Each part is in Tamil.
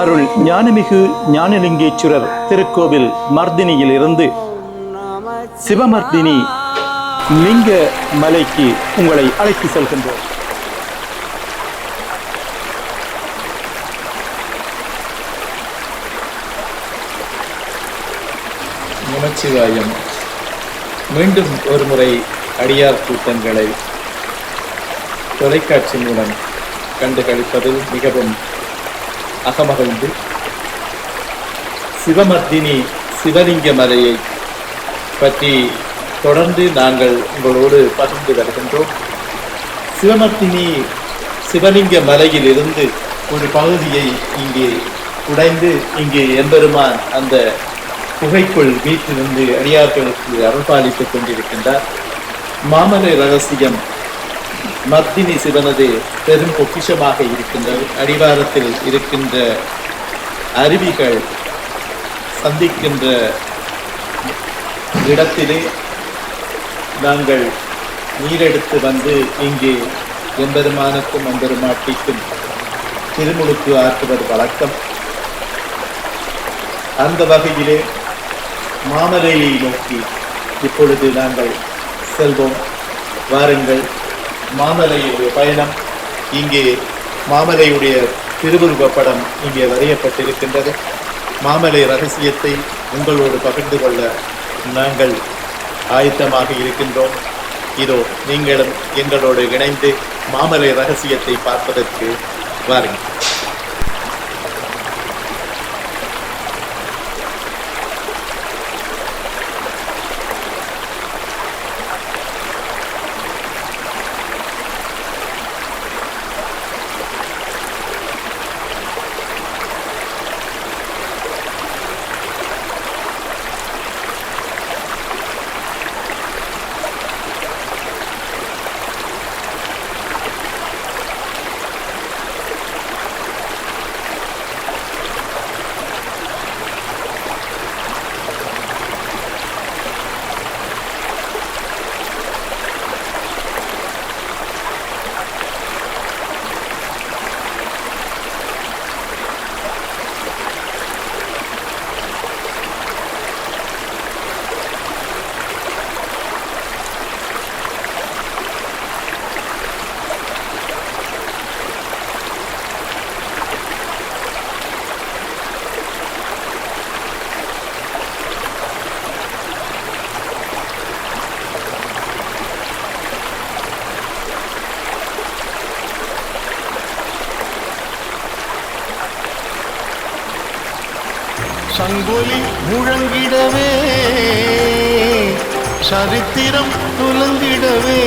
அருள் ஞானமிகு ஞானலிங்கேஸ்வரர் திருக்கோவில் மர்தினியில் இருந்து சிவமர்தினி லிங்க மலைக்கு உங்களை அழைத்து செல்கின்றோம். நமச்சிவாயம் மீண்டும் ஒரு முறை அடியார் கூட்டங்களை தொலைக்காட்சி மூலம் கண்டு களிப்பதில் மிகவும் அகமகிழ்ந்து சிவமர்த்தினி சிவலிங்க மலையை பற்றி தொடர்ந்து நாங்கள் உங்களோடு பகிர்ந்து வருகின்றோம். சிவமர்த்தினி சிவலிங்க மலையில் இருந்து ஒரு பகுதியை இங்கே உடைந்து இங்கே எம்பெருமான் அந்த குகைக்குள் வீட்டிலிருந்து அடியார்களுக்கு அருள்பாலித்துக் கொண்டிருக்கின்றார். மாமலை ரகசியம் மத்தினி சிவனது பெரும் பொக்கிஷமாக இருக்கின்றது அடிவாரத்தில் இருக்கின்ற அருவிகள் சந்திக்கின்ற இடத்திலே நாங்கள் நீரெடுத்து வந்து இங்கே எம்பெருமானுக்கும் எம்பெருமாட்டிக்கும் திருமுழுக்கு ஆற்றுவது வழக்கம். அந்த வகையிலே மாமலையை நோக்கி இப்பொழுது நாங்கள் செல்வோம். வாருங்கள். மாமலையுடைய பயணம் இங்கே மாமலையுடைய திருவுருவ படம் இங்கே வரையப்பட்டிருக்கின்றது. மாமலை ரகசியத்தை உங்களோடு பகிர்ந்து கொள்ள நாங்கள் ஆயத்தமாக இருக்கின்றோம். இதோ நீங்களும் எங்களோடு இணைந்து மாமலை ரகசியத்தை பார்ப்பதற்கு வாருங்கள். சங்கொலி முழங்கிடவே சரித்திரம் துலங்கிடவே.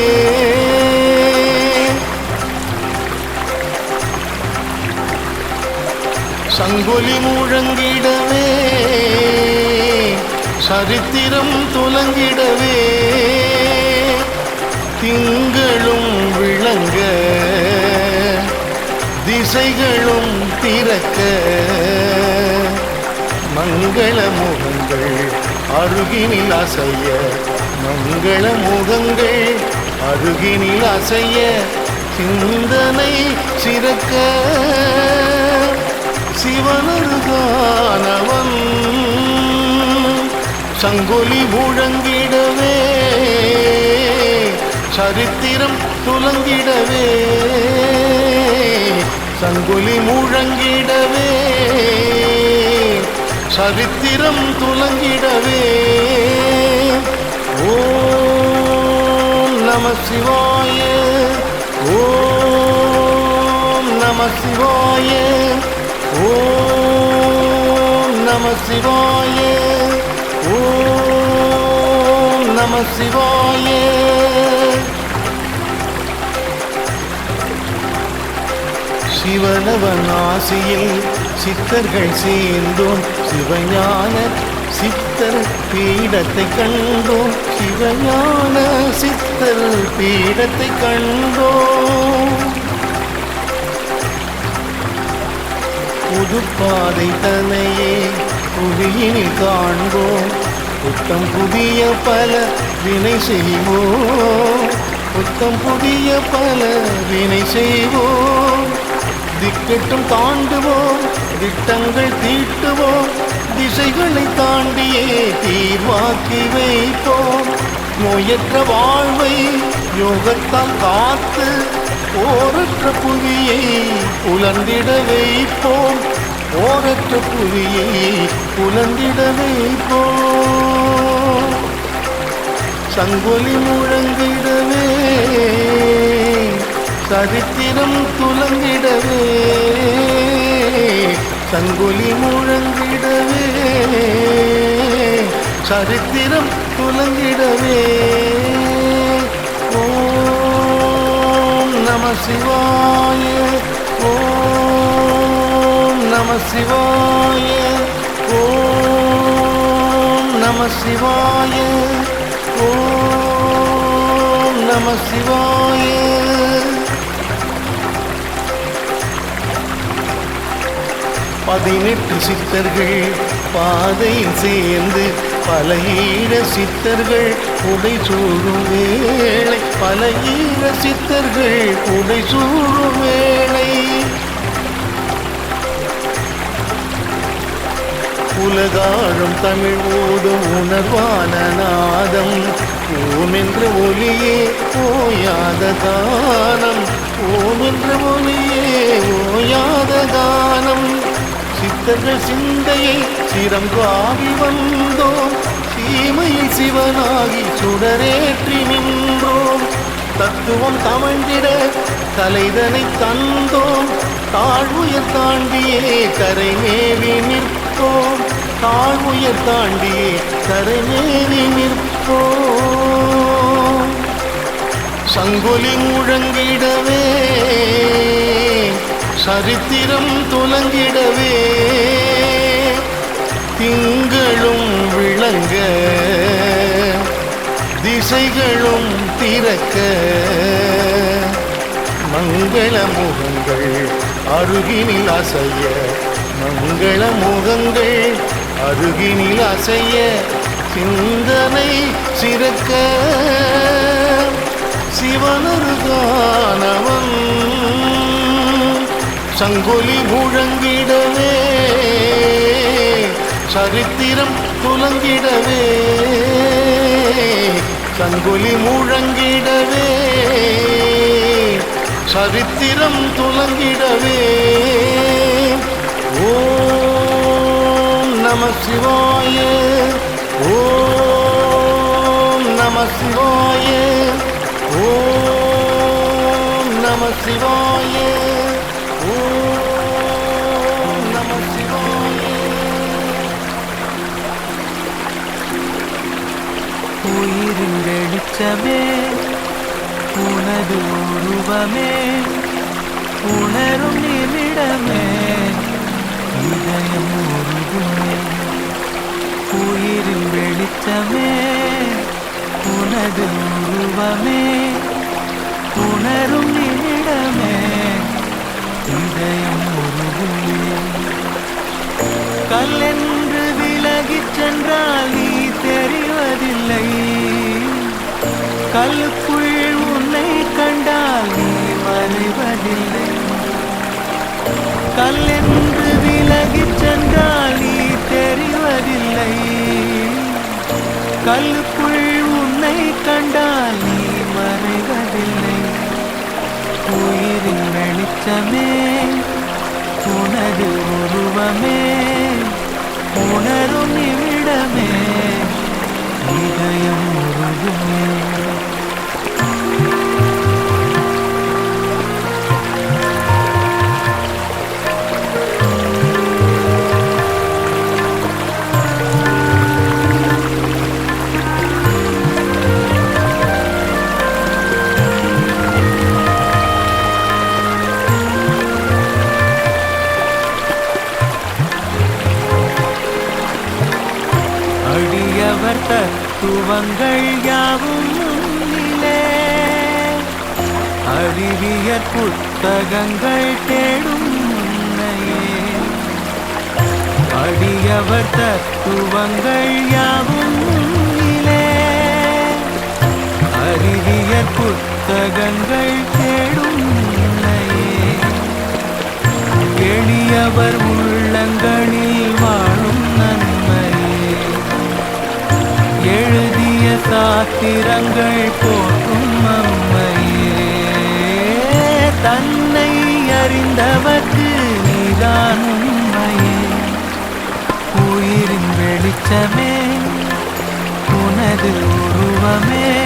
சங்கொலி முழங்கிடவே சரித்திரம் துலங்கிடவே. திங்களும் விளங்க திசைகளும் திறக்க. மங்கள முகங்கள் அருகினில் அசைய. மங்கள முகங்கள் அருகினில் அசைய. சிந்தனை சிறக்க. சிவனருகானவன் சங்கொலி முழங்கிடவே. சரித்திரம் துலங்கிடவே. சங்கொலி முழங்கிட சரித்திரம் துலங்கிடவே. ஓம் நம சிவாய ஓம் நம சிவாய ஓம் நம சிவாய ஓம் நம சிவாய. சிவனவன் ஆசியில் சித்தர்கள் சேர்ந்தோம் சிவஞான சித்தர் பீடத்தை கண்டோம். சிவஞான சித்தர் பீடத்தை கண்டோம். புதுப்பாதை தனையே புவியினில் காண்போம். புத்தம் புதிய பல வினை செய்வோம். புத்தம் புதிய பல வினை செய்வோம். திக்கட்டும் தாண்டுவோம். திட்டங்கள் தீட்டுவோம். திசைகளை தாண்டியே தீர்வாக்கி வைத்தோம். நோயற்ற வாழ்வை யோகத்தால் காத்து ஓரற்ற புவியை புலந்திட வைப்போம் ஓரற்ற புவியை புலந்திட வைப்போம் சங்கொலி முழங்கிடவே சரித்திரம் துலங்கிடவே. சங்கொலி முழங்கிடவே சரித்திரம் துலங்கிடவே ஓம் நம சிவாய ஓம் நம சிவாய ஓம் நம சிவாய ஓம் நம சிவாய. பதினெட்டு சித்தர்கள் பாதையில் சேர்ந்து பல ஈழ சித்தர்கள் உடை சூடும் வேளை பல ஈழ சித்தர்கள் உடை சூடும் வேளை. உலகாழும் தமிழ் ஓடும் உணர்வான நாதம் ஓமென்ற ஒலியே ஓயாத தானம் ஓமென்ற ஒலியே ஓயாத தானம் சித்தர்கள் சிந்தையை சிரம் காவி வந்தோம். சீமையில் சிவனாகி சுடரேற்றி நின்றோம். தத்துவம் தவழ்ந்திட தலைதனை தந்தோம் தாழ்வுயர் தாண்டியே கரை மேவி நிற்போம். தாழ்வுயர் தாண்டியே கரை மேவி நிற்போம். சங்கொலி முழங்கிடவே சரித்திரம் துலங்கிடவே. திங்களும் விளங்க திசைகளும் திறக்க. மங்கள முகங்கள் அருகினில் அசைய மங்கள முகங்கள் அருகினில் அசைய சிந்தனை சிறக்க. சிவனருகானவன் சங்கொலி முழங்கிடவே சரித்திரம் துலங்கிடவே. சங்கொலி முழங்கிடவே சரித்திரம் துலங்கிடவே. ஓம் நம சிவாய ஓம் நம சிவாய ஓம் நம சிவாய. வெளிச்சமே உனது உருவமே உணரும் நிமிடமே இதயம் உருகுமே உயிரின் வெளிச்சமே உனது உருவமே உணரும் நிமிடமே இதயம் உருகுமே. கல்லென்று விலகிச் சென்றால் நீ தெரிவதில்லை. கல்லுக்குள் உன்னை கண்டால் நீ மறைவதில்லை. கல்லென்று விலகிச் சென்றால் நீ தெரிவதில்லை. கல்லுக்குள் உன்னை கண்டால் நீ மறைவதில்லை. உயிரின் வெளிச்சமே உனது உருவமே உணரும் நிமிடமே இதயம் உருகுமே அவர் தத்துவங்கள் யாவும் முன்னிலே. அறிவியற் புத்தகங்கள் தேடும் எளியவர் உள்ளங்களில் வாழும் நன்மையே. எழுதிய சாத்திரங்கள் போற்றும் அம்மையே. தன்னை அறிந்தவர்க்கு நீதான் வெளிச்சமே உனது உருவமே.